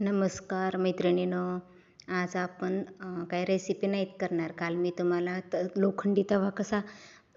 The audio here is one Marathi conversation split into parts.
नमस्कार मैत्रिणीनो आज आपण काय काही रेसिपी नाहीत करणार. काल मी तुम्हाला त लोखंडी तवा कसा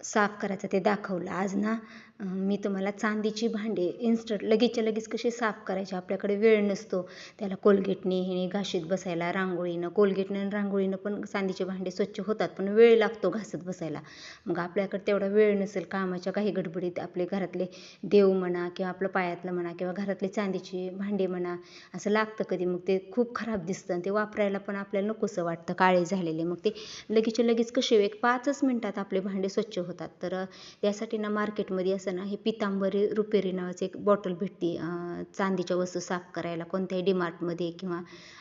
साफ करायचं ते दाखवलं. आज ना मी तुम्हाला चांदीची भांडी इन्स्टंट लगेचच्या लगेच कशी साफ करायची आपल्याकडे वेळ नसतो. त्याला कोलगेटने हे घाशीत बसायला रांगोळीनं कोलगेटनं आणि रांगोळीनं पण चांदीचे भांडे स्वच्छ होतात पण वेळ लागतो घासत बसायला. मग आपल्याकडे तेवढा वेळ नसेल कामाच्या काही गडबडीत आपले घरातले देव म्हणा किंवा आपलं पायातलं म्हणा किंवा घरातले चांदीची भांडी म्हणा असं लागतं कधी. मग ते खूप खराब दिसतं आणि ते वापरायला पण आपल्याला नकोसं वाटतं काळे झालेले. मग ते लगेचच्या लगेच कसे एक पाचच मिनटात आपले भांडे स्वच्छ होतात. तर त्यासाठी ना मार्केटमध्ये असं ना हे पितांबरी रुपेरी नावाचं एक बॉटल भेटते चांदीच्या वस्तू साफ करायला कोणत्याही डीमार्टमध्ये किंवा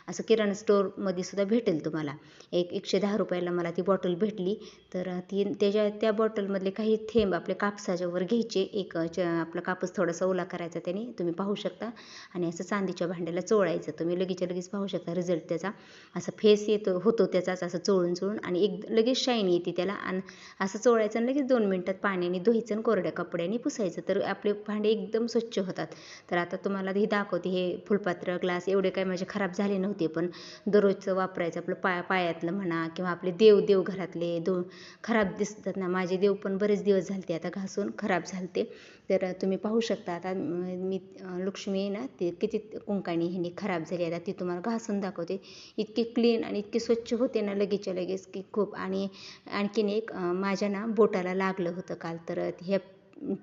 असं किराणा स्टोअरमध्ये सुद्धा भेटेल तुम्हाला. एक एकशे दहा रुपयाला मला ती बॉटल भेटली. तर ती त्याच्या त्या बॉटलमधले काही थेंब आपल्या कापसाच्यावर घ्यायचे. एक आपला कापूस थोडासा ओला करायचा त्याने तुम्ही पाहू शकता. आणि असं चांदीच्या भांड्याला चोळायचं. तुम्ही लगेचच्या लगेच पाहू शकता रिझल्ट त्याचा. असा फेस येतो होतो त्याचाच असं चोळून चोळून आणि एक लगेच शाईन येते त्याला. आणि असं चोळायचं लगेच दोन मिनटात पाण्याने धुवायचं आणि कोरड्या कपड्याने पुसायचं. तर आपले भांडे एकदम स्वच्छ होतात. तर आता तुम्हाला हे दाखवते हे फुलपात्र ग्लास एवढे काय माझे खराब झाले नव्हते पण दररोजचं वापरायचं आपलं पाया पायातलं म्हणा किंवा आपले देव देव घरातले दो खराब दिसतात ना माझे देव पण बरेच दिवस झालते आता घासून खराब झालते. तर तुम्ही पाहू शकता आता मी लक्ष्मी ना ते किती कुंकाणी ह्याने खराब झाली. आता ती तुम्हाला घासून दाखवते. इतकी क्लीन आणि इतकी स्वच्छ होते ना लगेचच्या लगेच की खूप. आणि आणखीन एक माझ्या ना बोटाला लागलं होतं काल तर हे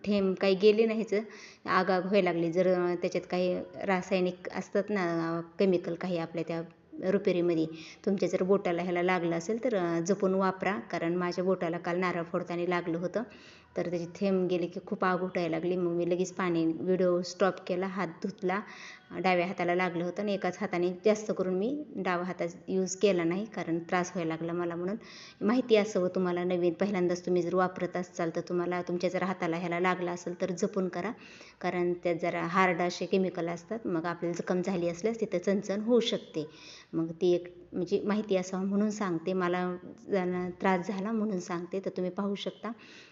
थेंब काही गेले नाहीच आगाग व्हायला लागली. जर त्याच्यात काही रासायनिक असतात ना केमिकल काही आपल्या त्या रुपेरीमध्ये तुमच्या जर बोटाला ह्याला लागलं असेल तर जपून वापरा. कारण माझ्या बोटाला काल नारळ फोडताना लागलं होतं. तर त्याची थेंब गेले की खूप आग उठायला लागली. मग मी लगेच पाणी व्हिडिओ स्टॉप केला हात धुतला. डाव्या हाताला लागलं होतं आणि एकाच हाताने जास्त करून मी डावा हातात यूज केला नाही कारण त्रास व्हायला लागला मला म्हणून. माहिती असावं तुम्हाला नवीन पहिल्यांदाच तुम्ही जर वापरत असाल तर तुम्हाला तुमच्या जर हाताला ह्याला लागला असेल तर जपून करा कारण त्यात जरा हार्ड असे केमिकल असतात मग आपल्याला जखम झाली असल्यास तिथं चणचण होऊ शकते. मग ती एक म्हणजे माहिती असावं म्हणून सांगते. मला त्रास झाला म्हणून सांगते. तर तुम्ही पाहू शकता.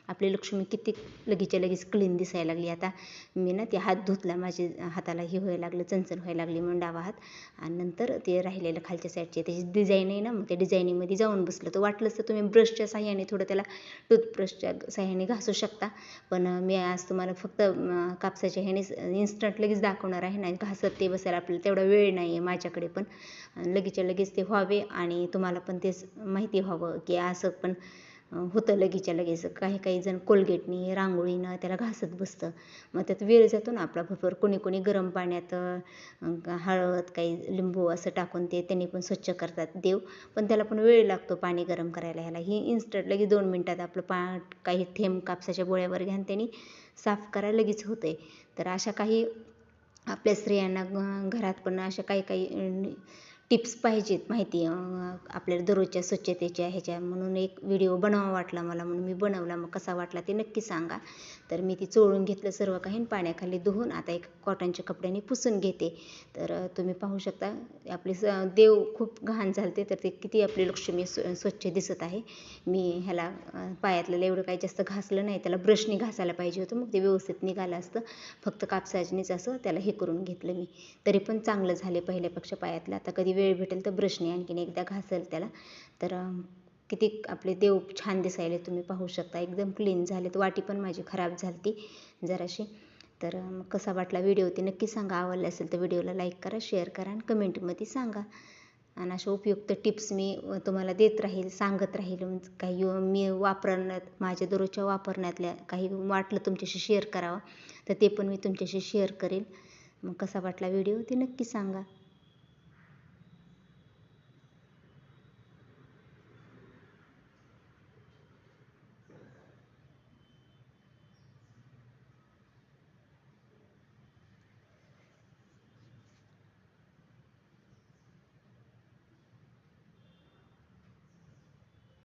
आपली लक्ष्मी किती लगेचच्या लगेच क्लीन दिसायला लागली. आता मी ना ते हात धुतला. माझे हाताला हे व्हायला लागलं. चणचण व्हायला लागली म्हणून डावा हात. आणि नंतर ते राहिलेलं खालच्या साईडचे त्याची डिझाईन आहे ना. मग त्या डिझाईनिंगमध्ये जाऊन बसलं. तर वाटलंच तर तुम्ही ब्रशच्या साह्याने थोडं त्याला टूथब्रशच्या साह्याने घासू शकता. पण मी आज तुम्हाला फक्त कापसाच्या ह्याने इन्स्टंट लगेच दाखवणार आहे. ना घासत ते बसायला आपल्याला तेवढा वेळ नाही आहे माझ्याकडे पण. लगेचच्या लगेच ते व्हावे आणि तुम्हाला पण तेच माहिती व्हावं की असं पण होतं लगेचच्या लगेच. काही काही जण कोलगेटनी रांगोळीनं त्याला घासत बसतं. मग त्यात वेळ जातो ना आपला भरपूर. कोणी कोणी गरम पाण्यात हळद काही लिंबू असं टाकून ते त्यांनी पण स्वच्छ करतात देव. पण त्याला पण वेळ लागतो पाणी गरम करायला ह्याला. ही इन्स्टंट लगेच दोन मिनटात आपलं पा काही थेंब कापसाच्या गोळ्यावर घ्यान त्यांनी साफ करायला लगेच होतं तर अशा काही आपल्या स्त्रियांना घरात पण अशा काही काही टिप्स पाहिजेत माहिती आपल्याला दररोजच्या स्वच्छतेच्या ह्याच्या म्हणून एक व्हिडिओ बनवावा वाटला मला म्हणून मी बनवला. मग कसा वाटला ते नक्की सांगा. तर मी ती चोळून घेतलं सर्व काही पाण्याखाली धुवून आता एक कॉटनच्या कपड्याने पुसून घेते. तर तुम्ही पाहू शकता आपले स देव खूप घाण झालते. तर ते किती आपली लक्ष्मी स्वच्छ दिसत आहे. मी ह्याला पायातलं एवढं काही जास्त घासलं नाही. त्याला ब्रशने घासायला पाहिजे होतं. मग ते व्यवस्थित निघालं असतं. फक्त कापसाजनीच असं त्याला हे करून घेतलं मी. तरी पण चांगलं झाले पहिल्यापेक्षा पायातलं. आता कधी वेळ भेटेल तर ब्रशने आणखीन एकदा घासेल त्याला. तर किती आपले देव छान दिसायले तुम्ही पाहू शकता. एकदम क्लीन झालेत. वाटी पण माझी खराब झाली जराशी. तर मग कसा वाटला व्हिडिओ ते नक्की सांगा. आवडला असेल तर व्हिडिओला लाईक करा शेअर करा आणि कमेंटमध्ये सांगा. आणि अशा उपयुक्त टिप्स मी तुम्हाला देत राहील सांगत राहील. काही मी वापरण्यात माझ्या दररोजच्या वापरण्यातल्या काही वाटलं तुमच्याशी शेअर करावं तर ते पण मी तुमच्याशी शेअर करेल. मग कसा वाटला व्हिडिओ ते नक्की सांगा.